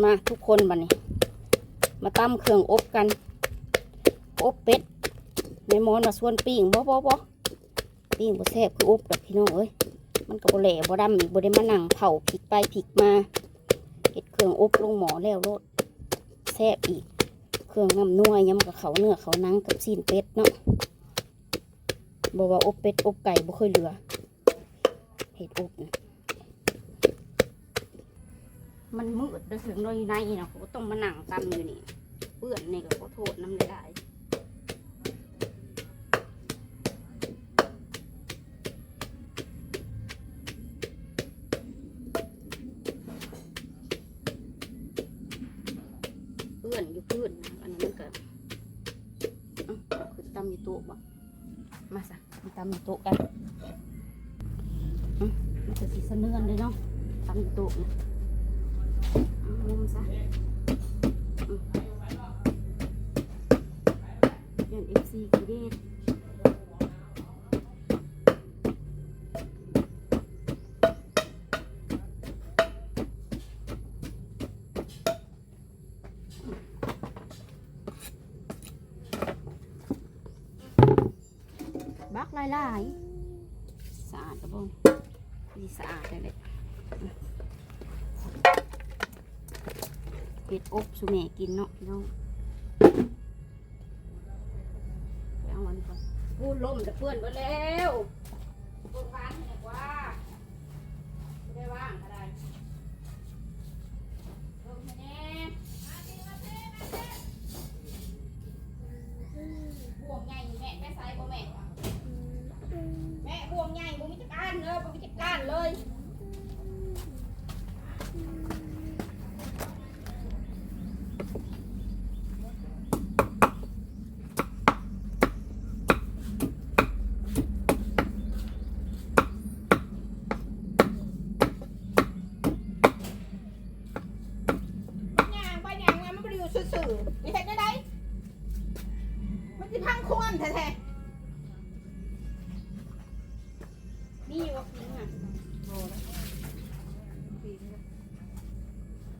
มาทุกคนบัดนี้ มาตั้มเครื่องอบกัน อบเป็ดในหมอนมาส่วนปิ้งบ่บ่บ่ปิ้งบ่แซ่บคืออบดอกพี่น้องเอ้ยมันก็บ่แหล่บ่ดำอีกบ่ได้มานั่งเผาพริกไปพริกมาเฮ็ดเครื่องอบลงหมอแล้วโลดแซ่บอีก เครื่องน้ำนัวยำกับเขาเนื้อเขานังกับซีนเป็ดเนาะบอกว่าอบเป็ดอบไก่บ่เคยเหลือเห็ดอบนะ มันมืดเด้อถึงเราอยู่ในนะเขาต้องมานั่งตำอยู่นี่เปื้อนนี่ก็ขอโทษน้ำลายเปื้อนอยู่พื้นนอันนี้มันก็เอ้าคือตำอยู่โต๊ะบ่มาสะมาตำอยู่โต๊ะกันอื้อมันจะสีสะเนือนเลยเนาะตำอยู่โต๊ะ บักหลายสะอาดกระบงดีสะอาดเลยเลยอื้อเห็ดอบสุเมกินเนาะพี่น้องเอาวันก่อนพูดลมจะเพื่อนไปแล้วพูดฟันเนี่ยกว่าไม่ได้ว่างอะไรลมแน่บ่วงใหญ่แม่แม่ใส่บ่แม่ แม่บ่วงใหญ่บ่มีจักรานเลยบ่มีจักรานเลยย่างไปย่างมามันบ่ได้อยู่ ซื่อๆนี่เฮ็ดได้ไดมันสิพังควรแท้ๆมีอยู่ว่าพิงอะ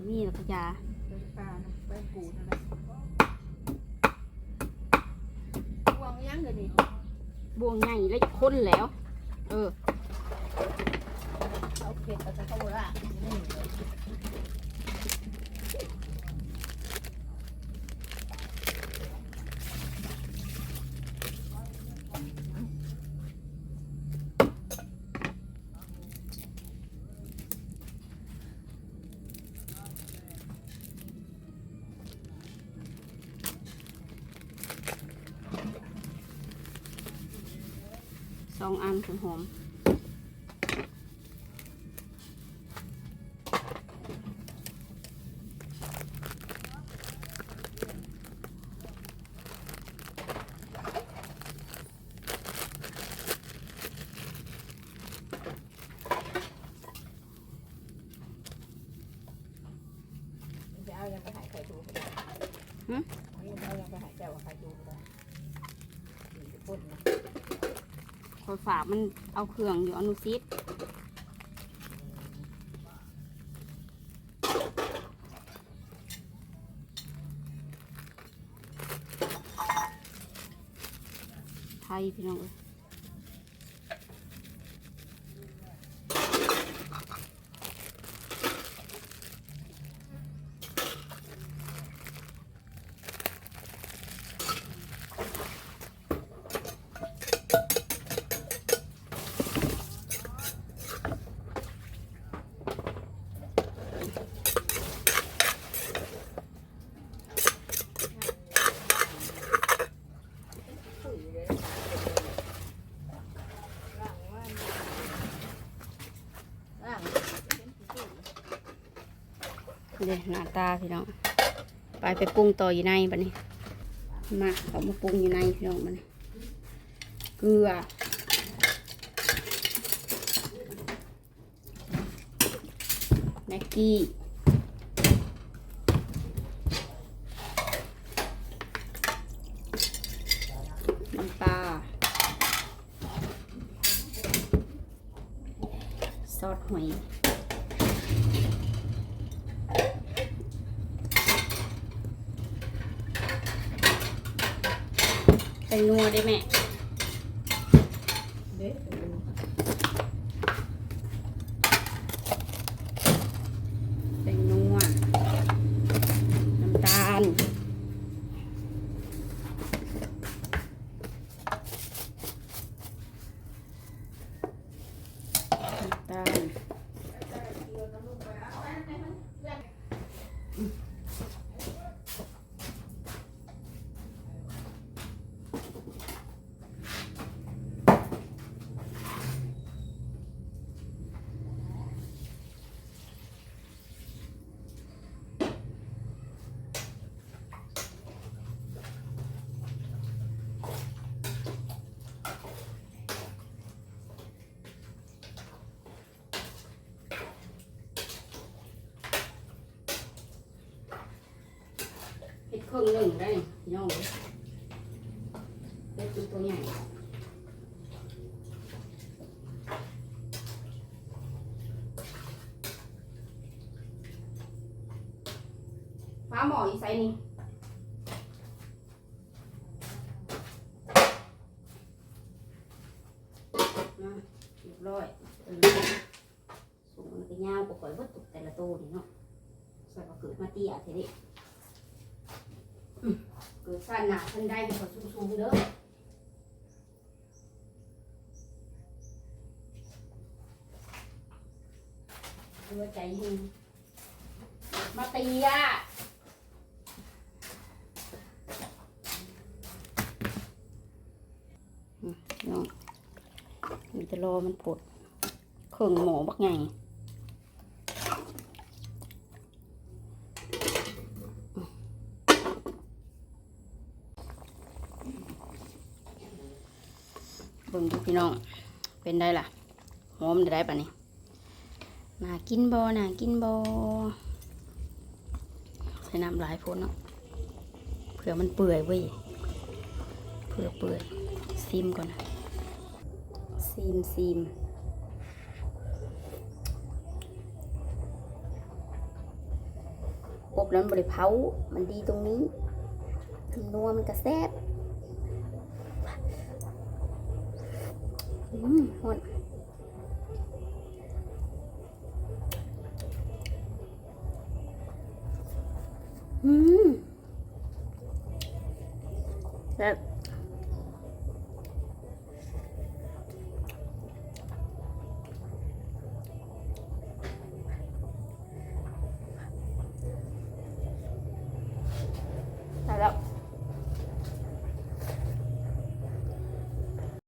มีแล้วก็ยาปลานะไปกูดนะวางยังเดี๋ยวนี้บ่วงใหญ่แล้วจะคนแล้ว เออเอาเผ็ดเอาแต่ข้าวละ สองอันถึงหอมจะเอายังไปหายไข่ดูก็ได้หึเอายังไปหายแก้วไข่ดูก็ได้ปุ่นนะ คอยฝากมันเอาเครื่องอยู่อนุซิปไทยพี่น้องเอ้ย เดี๋ยหน้าตาพี่น้องไปไปปรุงต่ออยู่ในบัดนี้มาเอามาปรุงอยู่ในพี่น้องบัดนี้เกลือแม็กกี้น้ำปลาซอสหอย เป็นนัวได้แม่ เด็ก เป็นนัวน้ำตาลน้ำตาลเห็ด ครึ่งหนึ่งได้นี่พี่น้องเอ้ยเห็ดตัวใหญ่ฟ้าหมออีไซนี่มาเรียบร้อยเออสูงมันก็ยาวกว่าข่อยเบิดตุกแต่ละตัวนี่เนาะใส่ก็เกิดมาเตี้ยทีนี้อืม เกิดสั้นหนาสั้นได้ก็สูงๆเด้อหัวใจเฮงมาตีอืมเนาะมันจะรอมันผดเครื่องหมอบักไง เบิ่งดูพี่น้อง เป็นได้ล่ะหอมได้ปะนี่น่ากินบอน่ากินบอใส่น้ำหลายพ้นเนาะเผื่อมันเปื่อยเว้ยเผื่อเปื่อยซิมก่อนนะซีมซีมอบแล้วมันบริเผา มันดีตรงนี้นัวมันกระแซบ อืมหดอืมแบบ